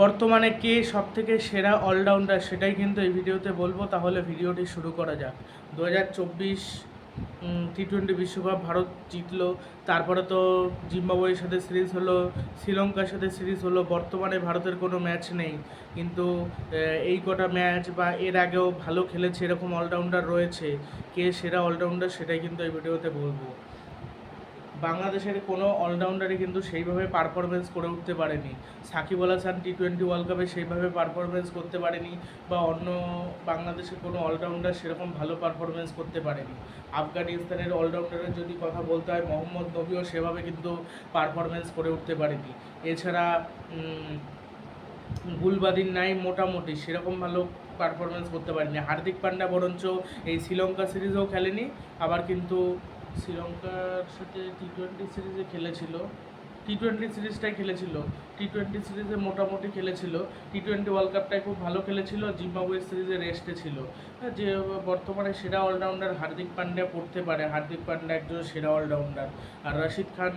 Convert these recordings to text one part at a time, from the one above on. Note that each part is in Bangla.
বর্তমানে কে সব থেকে সেরা অলরাউন্ডার সেটাই কিন্তু এই ভিডিওতে বলব, তাহলে ভিডিওটি শুরু করা যাক। দু হাজার চব্বিশ টি টোয়েন্টি বিশ্বকাপ ভারত জিতলো, তারপরে তো জিম্বাবুয়ের সাথে সিরিজ হলো, শ্রীলঙ্কার সাথে সিরিজ হলো, বর্তমানে ভারতের কোনো ম্যাচ নেই। কিন্তু এই কটা ম্যাচ বা এর আগেও ভালো খেলেছে, এরকম অলরাউন্ডার রয়েছে, কে সেরা অলরাউন্ডার সেটাই কিন্তু এই ভিডিওতে বলব। বাংলাদেশের কোনো অলরাউন্ডারই কিন্তু সেইভাবে পারফরমেন্স করে উঠতে পারেনি। Shakib Al Hasan T twenty world কাপে সেইভাবে পারফরমেন্স করতে পারেনি বা অন্য বাংলাদেশের কোনো অলরাউন্ডার সেরকম ভালো পারফরমেন্স করতে পারেনি। আফগানিস্তানের অলরাউন্ডারের যদি কথা বলতে হয়, মোহাম্মদ নবীও সেভাবে কিন্তু পারফরমেন্স করে উঠতে পারেনি। এছাড়া গুলবাদিন নাই মোটামুটি সেরকম ভালো পারফরমেন্স করতে পারেনি। হার্দিক পান্ডা বরঞ্চ এই শ্রীলঙ্কা সিরিজেও খেলেনি। আবার কিন্তু শ্রীলঙ্কার সাথে টি টোয়েন্টি সিরিজে খেলেছিল। টি টোয়েন্টি সিরিজটাই খেলেছিল। টি টোয়েন্টি সিরিজে মোটামুটি খেলেছিল। টি টোয়েন্টি ওয়ার্ল্ড কাপটাই খুব ভালো খেলেছিল। জিম্বাবুয়ে সিরিজে রেস্টে ছিল। যে বর্তমানে সেরা অলরাউন্ডার হার্দিক পান্ড্যা পড়তে পারে। হার্দিক পান্ড্যা একজন সেরা অলরাউন্ডার আর রশিদ খান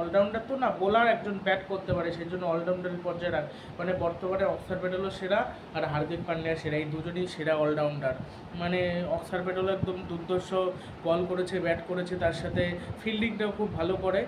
অলরাউন্ডার তো না বোলার একজন ব্যাট করতে পারে সেই জন্য অলরাউন্ডারের পর্যায়ে রাখ। মানে বর্তমানে অক্সার প্যাটেলও সেরা আর হার্দিক পান্ডিয়া সেরা, এই দুজনই সেরা অলরাউন্ডার মানে অক্সার প্যাটেলও একদম দুর্দর্শ বল করেছে ব্যাট করেছে, তার সাথে ফিল্ডিংটাও খুব ভালো করে।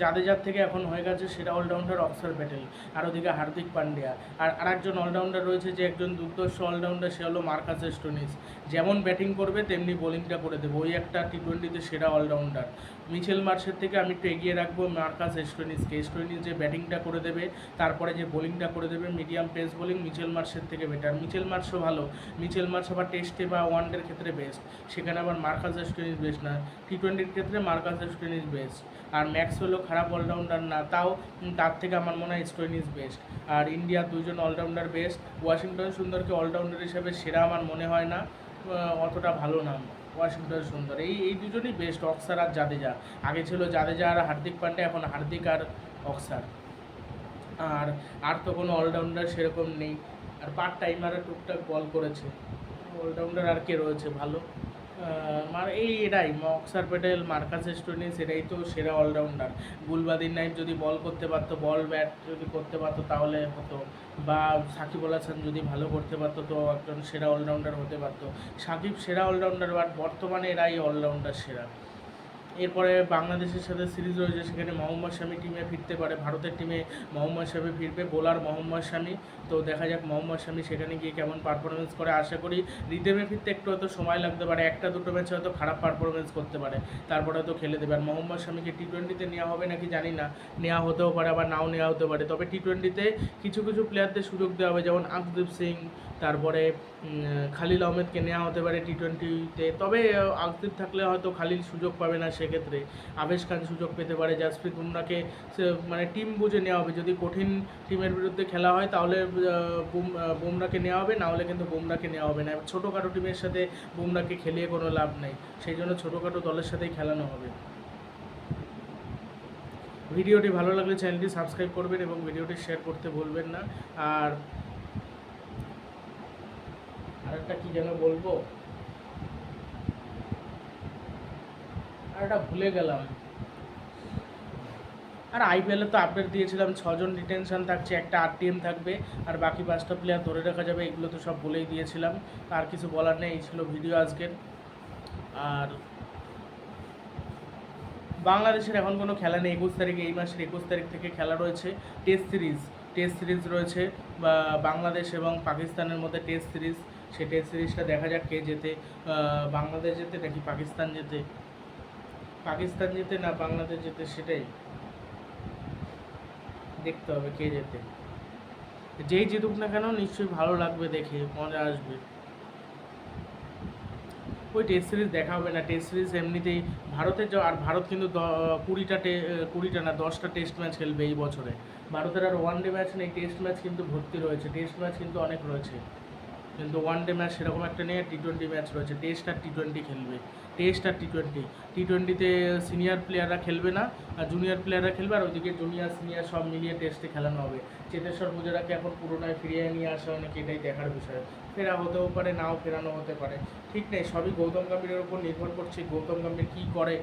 জাদেজার থেকে এখন হয়ে গেছে, সেরা অলরাউন্ডার অক্সার প্যাটেল আর ওদিকে হার্দিক পান্ডিয়া। আর আরেকজন অলরাউন্ডার রয়েছে যে একজন দুর্দর্শ অলরাউন্ডার সে হলো মার্কাস স্টোনিস যেমন ব্যাটিং করবে, তেমনি বোলিংটা করে দেবে। ওই একটা টি টোয়েন্টিতে সেরা অলরাউন্ডার মিচেল মার্শের থেকে আমি একটু এগিয়ে রাখব মার্কাস স্টোনিসকে স্টোনিস যে ব্যাটিংটা করে দেবে, তারপরে যে বোলিংটা করে দেবে, মিডিয়াম পেস বোলিং মিচেল মার্শের থেকে বেটার মিচেল মার্শও ভালো, মিচেল মার্শ আবার টেস্টে বা ওয়ানডের ক্ষেত্রে বেস্ট সেখানে আবার মার্কাস স্টোনিস বেস্ট না। টি টোয়েন্টির ক্ষেত্রে মার্কাস স্টোনিস বেস্ট আর ম্যাক্স হলো খারাপ অলরাউন্ডার না, তাও তার থেকে আমার মনে হয় স্টোনিস বেস্ট আর ইন্ডিয়া দুজন অলরাউন্ডার বেস্ট ওয়াশিংটন সুন্দরকে অলরাউন্ডার হিসেবে সেরা আমার মনে হয় না অতটা ভালো নাম। ওয়াশিংটন সুন্দর। এই এই দুজনই বেস্ট অক্সার আর জাদেজা। আগে ছিল জাদেজা আর হার্দিক পান্ডে, এখন হার্দিক আর অক্সার। আর আর তো কোনো অলরাউন্ডার সেরকম নেই। আর পার্ট টাইমারে টুকটাক বল করেছে। অলরাউন্ডার আর কে রয়েছে? ভালো। মার এই এটাই অক্সার প্যাটেল মার্কাস স্টোনিস, এটাই তো সেরা অলরাউন্ডার। গুলবাদিন নাইট যদি বল করতে পারতো, বল ব্যাট যদি করতে পারতো, তাহলে হতো। বা সাকিব আল হাসান যদি ভালো করতে পারতো, তো একজন সেরা অলরাউন্ডার হতে পারতো। সাকিব সেরা অলরাউন্ডার, বাট বর্তমানে এরাই অলরাউন্ডার সেরা। এরপরে বাংলাদেশের সাথে সিরিজ রয়েছে, সেখানে মোহাম্মদ শামি টিমে ফিরতে পারে, ভারতের টিমে মোহাম্মদ শামি ফিরবে বোলার মোহাম্মদ শামি। তো দেখা যাক মোহাম্মদ শামি সেখানে গিয়ে কেমন পারফরমেন্স করে, আশা করি রিদেমে ফিরতে একটু হয়তো সময় লাগতে পারে, একটা দুটো ম্যাচে হয়তো খারাপ পারফরমেন্স করতে পারে, তারপরে হয়তো খেলে দেবে। আর মোহাম্মদ শামিকে টি টোয়েন্টিতে নেওয়া হবে নাকি জানি না, নেওয়া হতেও পারে, আবার নাও নেওয়া হতে পারে। তবে টি টোয়েন্টিতে কিছু কিছু প্লেয়ারদের সুযোগ দেওয়া হবে, যেমন আকদীপ সিং তারপরে খালিল আহমেদকে নেওয়া হতে পারে টি টোয়েন্টিতে তবে আকদীপ থাকলে হয়তো খালিল সুযোগ পাবে না সেক্ষেত্রে। আবেশ খান সুযোগ পেতে পারে, জাসপ্রীত বুমরাকে মানে টিম বুঝে নেওয়া হবে। যদি কঠিন টিমের বিরুদ্ধে খেলা হয়, তাহলে বুমরাকে নেওয়া হবে, না হলে কিন্তু বুমরাকে নেওয়া হবে না। ছোটোখাটো টিমের সাথে বুমরাকে খেলিয়ে কোনো লাভ নেই। সেই জন্য ছোটোখাটো দলের সাথেই খেলানো হবে। ভিডিওটি ভালো লাগলে চ্যানেলটি সাবস্ক্রাইব করবেন এবং ভিডিওটি শেয়ার করতে ভুলবেন না। আর আরেকটা কি যেন বলব? আর এটা ভুলে গেলাম আর আইপিএলে তো আপডেট দিয়েছিলাম, ছজন ডিটেনশন থাকছে, একটা আর আরটিএম থাকবে, আর বাকি পাঁচটা প্লেয়ার ধরে রাখা যাবে, এগুলো তো সব বলেই দিয়েছিলাম। আর কিছু বলার নেই, এই ছিল ভিডিও আজকের। আর বাংলাদেশের এখন কোনো খেলা নেই, একুশ তারিখে, এই মাসের একুশ তারিখ থেকে খেলা রয়েছে টেস্ট সিরিজ টেস্ট সিরিজ রয়েছে, বা বাংলাদেশ এবং পাকিস্তানের মধ্যে টেস্ট সিরিজ সেই টেস্ট সিরিজটা দেখা যাক কে যেতে বাংলাদেশ যেতে নাকি পাকিস্তান যেতে পাকিস্তান যেতে না বাংলাদেশ যেতে সেটাই? দেখতে হবে কে যেতে যেই জিতুক না কেন নিশ্চয়ই ভালো লাগবে দেখে, মজা আসবে। ওই টেস্ট সিরিজ দেখা হবে না। টেস্ট সিরিজ এমনিতেই ভারতের আর ভারত কিন্তু কুড়িটা কুড়িটা না, দশটা টেস্ট ম্যাচ খেলবে এই বছরে। ভারতের আর ওয়ান ডে ম্যাচ নেই টেস্ট ম্যাচ কিন্তু ভর্তি রয়েছে। টেস্ট ম্যাচ কিন্তু অনেক রয়েছে। কিন্তু ওয়ান ডে ম্যাচ সেরকম একটা নেই টি টোয়েন্টি ম্যাচ রয়েছে। টেস্ট আর টি টোয়েন্টি খেলবে। টেস্ট আর টি টোয়েন্টি টি টোয়েন্টিতে সিনিয়র প্লেয়াররা খেলবে না, আর জুনিয়র প্লেয়াররা খেলবে, আর ওইদিকে জুনিয়র সিনিয়র সব মিলিয়ে টেস্টে খেলানো হবে। চেতেশ্বর পূজারাকে এখন পুরোটায় ফিরিয়ে নিয়ে আসা অনেক এটাই দেখার বিষয়। ফেরা হতেও পারে, নাও ফেরানো হতে পারে। ঠিক নেই, সবই গৌতম গম্ভীরের উপর নির্ভর করছে, গৌতম গম্ভীর কী করে